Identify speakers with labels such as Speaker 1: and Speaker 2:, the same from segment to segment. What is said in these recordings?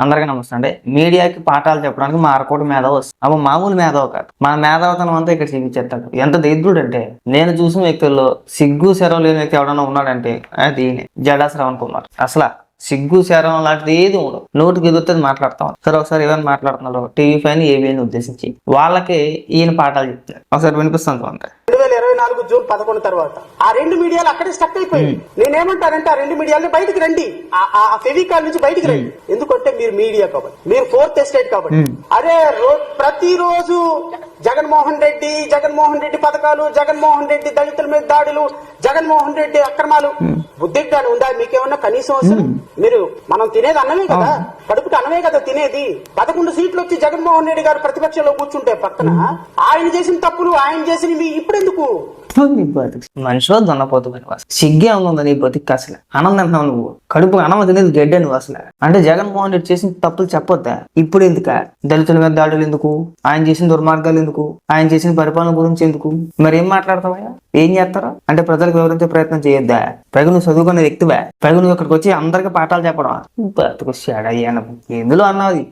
Speaker 1: అందరికీ నమస్తే అండి. మీడియాకి పాఠాలు చెప్పడానికి మారకోటి మేధావు వస్తుంది. అప్పుడు మామూలు మేధావు కాదు. మన మేధావతనం అంతా ఇక్కడ చూపించేస్తాడు. ఎంత దరిద్రుడు అంటే నేను చూసిన వ్యక్తుల్లో సిగ్గు శరం లేని వ్యక్తి ఎవడన్నా ఉన్నాడంటే అది జడా శ్రవణ్ కుమార్. అసలు సిగ్గు శరం లాంటిది ఏది ఉండదు. నోటికి ఎదుగుతుంది మాట్లాడతాం సరే ఒకసారి ఏమైనా మాట్లాడుతున్నారు టీవీ పైన ఏబిఎన్ ఉద్దేశించి. వాళ్ళకి ఈయన పాఠాలు చెప్తారు. ఒకసారి వినిపిస్తాను
Speaker 2: అంతే నాలుగు జూన్ పదకొండు తర్వాత. ఆ రెండు మీడియాలు అక్కడే స్టక్ అయిపోయింది నేనేమంటానంటే ఆ రెండు మీడియాలని బయటికి రండి. ఆ- ఫెవికాల్ నుంచి బయటికి రండి. ఎందుకంటే మీరు మీడియా కాబట్టి. మీరు ఫోర్త్ ఎస్టేట్ కాబట్టి. అరే ప్రతిరోజు జగన్మోహన్ రెడ్డి జగన్మోహన్ రెడ్డి పథకాలు జగన్మోహన్ రెడ్డి దళితుల మీద దాడులు జగన్మోహన్ రెడ్డి అక్రమాలు. బుద్ధికి గాని ఉందా? మీకేమన్నా కనీసం అసలు మీరు మనం తినేది అన్నమే కదా. కడుపుకి అన్నమే కదా తినేది. పదకొండు సీట్లు వచ్చి జగన్మోహన్ రెడ్డి గారు ప్రతిపక్షంలో కూర్చుంటే పక్కన ఆయన చేసిన తప్పులు ఆయన చేసినవి ఇప్పుడెందుకు?
Speaker 1: మనిషిలో దున్నపోతు సిగ్గే ఉందా నీ బతుకు అసలు. ఆనందం అంటున్నావు నువ్వు. కడుపు అన్నం తినేది గడ్డ నువ్వు అసలు. అంటే జగన్మోహన్ రెడ్డి చేసిన తప్పులు చెప్పొద్దా? ఇప్పుడు ఎందుక? దళితుల మీద దాడులు ఎందుకు? ఆయన చేసిన దుర్మార్గాలు ఎందుకు? ఆయన చేసిన పరిపాలన గురించి ఎందుకు? మరి ఏం మాట్లాడతావా ఏం చేస్తారా? అంటే ప్రజలకు వివరించే ప్రయత్నం చేయొద్దా? పైగా నువ్వు చదువుకున్న వ్యక్తివా? పైగా నువ్వు ఇక్కడికి వచ్చి అందరికి పాఠాలు చెప్పడం? బతుకు షాడయ్యాను ఎందులో అన్నది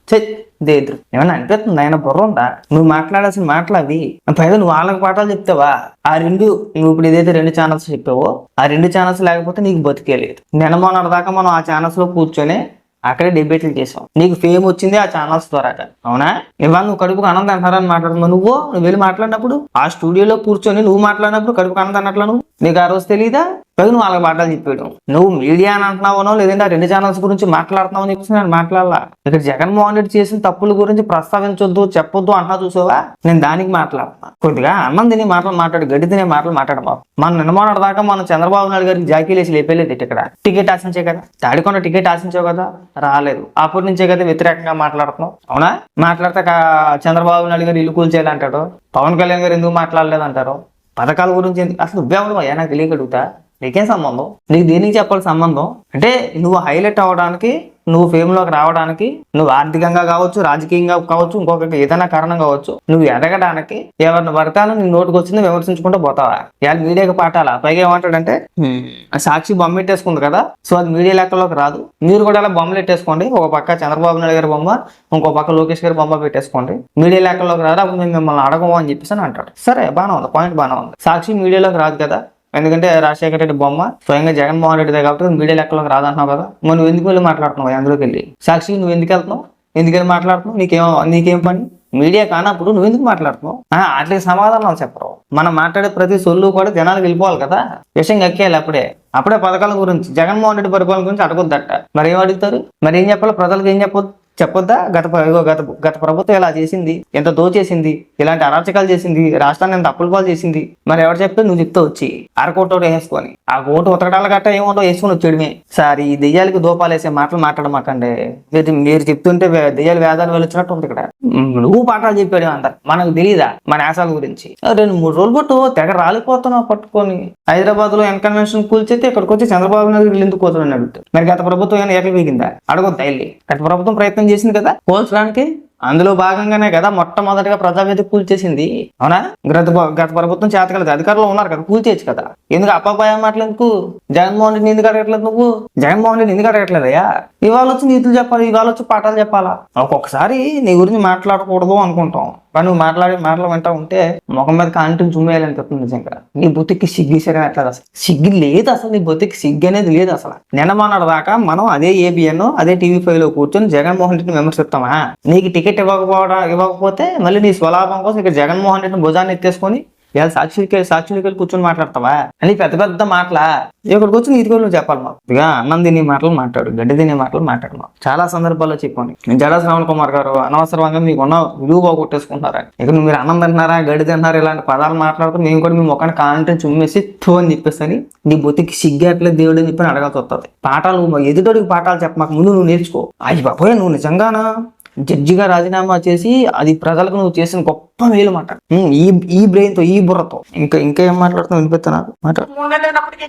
Speaker 1: దేద్రు ఏమైనా అనిపిస్తుంది? ఆయన బుర్ర ఉందా? నువ్వు మాట్లాడాల్సిన మాటలు అవి. పైగా నువ్వు వాళ్ళకి పాఠాలు చెప్తావా? ఆ రెండు నువ్వు ఇప్పుడు ఏదైతే రెండు ఛానల్స్ చెప్పావో ఆ రెండు ఛానల్స్ లేకపోతే నీకు బతికే లేదు. నిన్న మొన్నటి దాకా మనం ఆ ఛానల్స్లో కూర్చొని అక్కడే డిబేట్లు చేసావు. నీకు ఫేమ్ వచ్చింది ఆ ఛానల్స్ ద్వారా అవునా? ఇవాళ నువ్వు కడుపుకు ఆనందం అంటారని మాట్లాడుతున్నావు నువ్వు. నువ్వు వెళ్ళి మాట్లాడినప్పుడు ఆ స్టూడియోలో కూర్చొని నువ్వు మాట్లాడినప్పుడు కడుపుకు అనంత అన్నట్లు నువ్వు? నీకు ఆ రోజు తెలియదా పైన వాళ్ళకి మాటలు చెప్పాడు. నువ్వు మీడియా అని అంటున్నావునో లేదంటే ఆ రెండు ఛానల్స్ గురించి మాట్లాడుతున్నావు అని చెప్పేసి నేను మాట్లాడాలా. ఇక్కడ జగన్మోహన్ రెడ్డి చేసిన తప్పుల గురించి ప్రస్తావించొద్దు చెప్పొద్దు అంటున్నా చూసావా? నేను దానికి మాట్లాడుతున్నా. కొద్దిగా అన్నం తిని మాటలు మాట్లాడు గడ్డి తినే మాటలు బాబు. మన నిన్న దాకా మనం చంద్రబాబు నాయుడు గారికి జాకీలేసి లేపేలేదు ఇక్కడ. టికెట్ ఆశించే కదా. తాడికొండ టికెట్ ఆశించావు కదా? రాలేదు. అప్పటి నుంచే కదా వ్యతిరేకంగా మాట్లాడుతున్నావు. అవునా? మాట్లాడితే కా- చంద్రబాబు నాయుడు గారు ఇల్లు కూల్చేయాలంటాడు. పవన్ కళ్యాణ్ గారు ఎందుకు మాట్లాడలేదు అంటారు పథకాల గురించి అసలు నువ్వెవరు అయ్యా నాకు తెలియగలుగుతా నీకేం సంబంధం? నీకు దీనికి చెప్పాలి సంబంధం? అంటే నువ్వు హైలైట్ అవ్వడానికి నువ్వు ఫేమ్లోకి రావడానికి నువ్వు ఆర్థికంగా కావచ్చు రాజకీయంగా కావచ్చు ఇంకొక ఏదైనా కారణం కావచ్చు నువ్వు ఎదగడానికి ఎవరిని పడతాను నీ నోటుకు వచ్చింది విమర్శించుకుంటూ పోతావా? ఇవాళ మీడియాకి పాఠాలా? పైగా ఏమంటాడంటే "హ్మ్, సాక్షి బొమ్మ పెట్టేసుకుంది కదా సో అది మీడియా లెక్కలోకి రాదు. మీరు కూడా అలా బొమ్మలు పెట్టేసుకోండి. ఒక పక్క చంద్రబాబు నాయుడు గారి బొమ్మ ఇంకో పక్క లోకేష్ గారి బొమ్మ పెట్టేసుకోండి. మీడియా లెక్కలోకి రాదు అప్పుడు మేము మిమ్మల్ని అడగము అని చెప్పేసి అని అంటాడు. సరే బాగానే ఉంది. పాయింట్ బాగానే ఉంది. సాక్షి మీడియాలోకి రాదు కదా. ఎందుకంటే రాజశేఖర రెడ్డి బొమ్మ స్వయంగా జగన్మోహన్ రెడ్డిదే కాబట్టి మీడియా లెక్కలోకి రాదంటున్నావు కదా. మరి నువ్వు ఎందుకు వెళ్ళి మాట్లాడుతున్నావు అందులోకి వెళ్ళి? సాక్షి నువ్వు ఎందుకు వెళ్తున్నావు? ఎందుకని మాట్లాడుతున్నావు? నీకేం నీకేం పని? మీడియా కానప్పుడు నువ్వు ఎందుకు మాట్లాడుతున్నావు? ఆ, వాటికి సమాధానం చెప్పరు. మనం మాట్లాడే ప్రతి సొల్లు కూడా జనాలకు వెళ్ళిపోవాలి కదా. విషయం ఎక్కేయాలి అప్పుడే. అప్పుడే పథకాల గురించి జగన్మోహన్ రెడ్డి పరిపాలన గురించి అడగొద్దట. మరి ఏం అడుగుతారు? మరి ఏం చెప్పాలి? ప్రజలకు ఏం చెప్పొద్దు? చెప్పొద్దా? గత గత గత ప్రభుత్వం ఇలా చేసింది ఎంత దోచేసింది ఇలాంటి అరాచకాలు చేసింది రాష్ట్రాన్ని ఎంత అప్పుల పాలు చేసింది. మరి ఎవరు చెప్తే నువ్వు చెప్తే వచ్చి అరకోట వేసుకొని ఆ కోటు ఉతకడాల గట్ట ఏముండో వేసుకొని వచ్చేయడమే. సార్ ఈ దెయ్యాలకి దూపాలు వేసే మాటలు మాట్లాడమాకండి. మీరు మీరు చెప్తుంటే దెయ్యాలు వేదాలు వెళ్ళొచ్చినట్టు ఉంది ఇక్కడ. నువ్వు పాఠాలు చెప్పాడు అందరు మనకు తెలియదా మన యాసాల గురించి. రెండు మూడు రోజులు పట్టు తెగ రాలిపోతున్నావు పట్టుకొని. హైదరాబాద్లో ఎన్కన్వెన్షన్ కూల్చేస్తే ఇక్కడికి వచ్చి చంద్రబాబు నాయుడు ఎందుకు పోతున్నాడు మరి గత ప్రభుత్వం ఏమైనా ఎట్లా పీగిందా అడగొద్దా వెళ్ళి. గత ప్రభుత్వం ప్రయత్నం చేసింది కదా? కోల్చడానికి అందులో భాగంగానే కదా మొట్టమొదటిగా ప్రజావేదిక కూల్చేసింది అవునా? గత గత ప్రభుత్వం చేతగలదు అధికారులు ఉన్నారు కదా కూల్చేయచ్చు కదా. ఎందుకు అప్పాపాయ మాటలు ఎందుకు జగన్మోహన్ రెడ్డి ఎందుకు అడగట్లేదు నువ్వు? జగన్మోహన్ రెడ్డి ఎందుకు అడగట్లేదయ్యా? ఇవాళ వచ్చి నీతులు చెప్పాలి ఇవాళ వచ్చి పాఠాలు చెప్పాలా? ఒక్కొక్కసారి నీ గురించి మాట్లాడకూడదు అనుకుంటాం. కానీ నువ్వు మాట్లాడే మాటలు వింటా ఉంటే ముఖం మీద కాంటిని చుమ్మేయాలనిపిస్తుంది నిజంగా నీ బొత్తికి సిగ్గు సరే ఎట్లా అసలు. సిగ్గు లేదు అసలు నీ బొత్తికి సిగ్గు అనేది లేదు అసలు. నిన్న మొన్నటి దాకా మనం అదే ఏబిఎన్ అదే టీవీ ఫైవ్లో కూర్చొని జగన్మోహన్ రెడ్డిని విమర్శిస్తామా? నీకు టికెట్ ఇవ్వకపోవడం ఇవ్వకపోతే మళ్ళీ నీ స్వలాభం కోసం ఇక్కడ జగన్మోహన్ రెడ్డిని భుజాన్ని ఎత్తేసుకొని ఇలా సాక్షికి సాక్షులకి వెళ్ళి కూర్చొని మాట్లాడతావా? అని పెద్ద పెద్ద మాటలా. ఇక్కడికి వచ్చి నీతి నువ్వు చెప్పాలి మాకు. ఇక అన్నం తినే మాటలు మాట్లాడు గడ్డి తినే మాటలు మాట్లాడు మాకు. చాలా సందర్భాల్లో చెప్పాను. జడా శ్రవణ్ కుమార్ గారు అనవసరంగా మీకు ఉన్న విలువ పోగొట్టేసుకుంటున్నారా? ఇక నువ్వు మీరు అన్నం తింటున్నారా గడ్డి తింటున్నారా ఇలాంటి పదాలు మాట్లాడుతూ మేము కూడా మీ ముఖాన్ని కాంటెంట్ చుమ్మేసి తో అని చెప్పేసి నీ బొత్తికి సిగ్గట్లే దేవుడు అని చెప్పి అడగాల్సి వస్తుంది. పాఠాలు నువ్వు ఎదుటోడికి పాఠాలు చెప్పమాక ముందు నువ్వు నేర్చుకో. అయ్యి బాబోయ్ నువ్వు నిజంగానా? జడ్జిగా రాజీనామా చేసి అది ప్రజలకు నువ్వు చేసిన గొప్ప మేలు మాట. ఈ ఈ బ్రెయిన్తో ఈ బుర్రతో. ఇంకా ఇంకా ఏం మాట్లాడుతున్నావు? వినిపిస్తా నాకు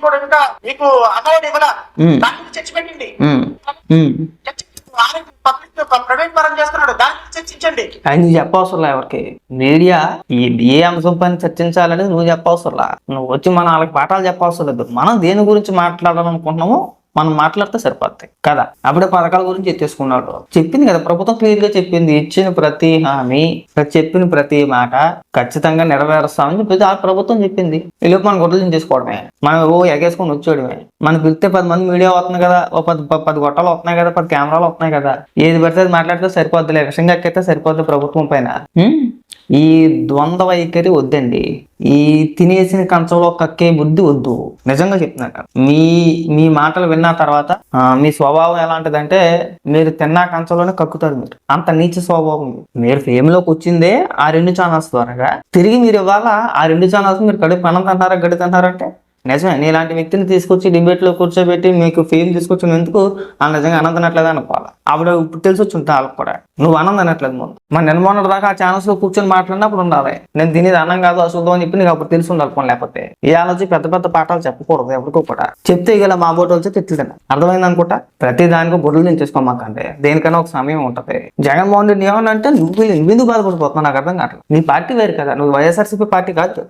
Speaker 2: కూడా ఇంకా మీకు ఇవ్వాల? చర్చ
Speaker 1: చెప్పవసరం ఎవరికి. మీడియా ఈ ఏ అంశం పైన చర్చించాలనేది నువ్వు చెప్పవసరం నువ్వు వచ్చి మనం వాళ్ళకి పాఠాలు చెప్పవసరం లేదు. మనం దేని గురించి మాట్లాడాలనుకుంటున్నామో మనం మాట్లాడితే సరిపోతాయి. కదా? అప్పుడే పథకాల గురించి ఎత్తేసుకున్నాడు. చెప్పింది కదా ప్రభుత్వం క్లియర్గా చెప్పింది ఇచ్చిన ప్రతి హామీ చెప్పిన ప్రతి మాట ఖచ్చితంగా నెరవేరుస్తామని చెప్పి ఆ ప్రభుత్వం చెప్పింది. ఈ లోపు మన గొడవలు చేసుకోవడమే మనం ఓ ఎగేసుకొని వచ్చేయడమే. మనం పిలిస్తే పది మంది మీడియా వస్తుంది కదా ఓ పది పది గొట్టాలు వస్తున్నాయి కదా పది కెమెరాలు వస్తున్నాయి కదా ఏది పడితే అది మాట్లాడితే సరిపోద్ది లక్ష్యంగా ఎక్కితే సరిపోద్దు ప్రభుత్వం పైన. ఈ ద్వంద్వ వైఖరి వద్దండి. ఈ తినేసిన కంచంలో కక్కే బుద్ధి వద్దు. నిజంగా చెప్తున్నాను మీ మీ మాటలు విన్న తర్వాత మీ స్వభావం ఎలాంటిదంటే మీరు తిన్న కంచంలోనే కక్కుతారు మీరు. అంత నీచ స్వభావం. మీరు ఫేమ్లోకి వచ్చిందే ఆ రెండు ఛానల్స్ ద్వారాగా. తిరిగి మీరు ఇవాళ ఆ రెండు ఛానల్స్ మీరు కడుపు అన్నం తింటారా గడి తింటారంటే నిజమే నీలాంటి వ్యక్తిని తీసుకొచ్చి డిబేట్లో కూర్చోబెట్టి మీకు ఫేమ్ తీసుకొచ్చినందుకు ఆ నిజంగా అన్నం తినట్లేదు అనుకోవాలి? ఆవిడ ఇప్పుడు తెలిసి వచ్చి ఉంటా వాళ్ళకి కూడా. నువ్వు అన్నం తినట్లేదు ముందు? మన నిర్మాణం దాకా ఆ ఛానల్స్లో కూర్చొని మాట్లాడినప్పుడు ఉండాలి. నేను తినేది అన్నం కాదు అశుద్ధం అని చెప్పి నీకు అప్పుడు తెలిసి ఉండాలి పోనీ లేకపోతే. ఈ ఆలోచి పెద్ద పెద్ద పాఠాలు చెప్పకూడదు ఎవరికో కూడా. చెప్తే ఇలా మా బోటు వచ్చి తిట్టుతాను అర్థమైంది అనుకుంటా? ప్రతి దానికి బుర్రలు నేను చేసుకోమాకంటే దేనికైనా ఒక సమయం ఉంటది. జగన్మోహన్ రెడ్డి ఏమన్నా అంటే నువ్వు ఎందుకు బాధపడిపోతున్నావు? నాకు అర్థం కావట్లేదు. నీ పార్టీ వేరు కదా. నువ్వు వైఎస్ఆర్సీపీ పార్టీ కాదు.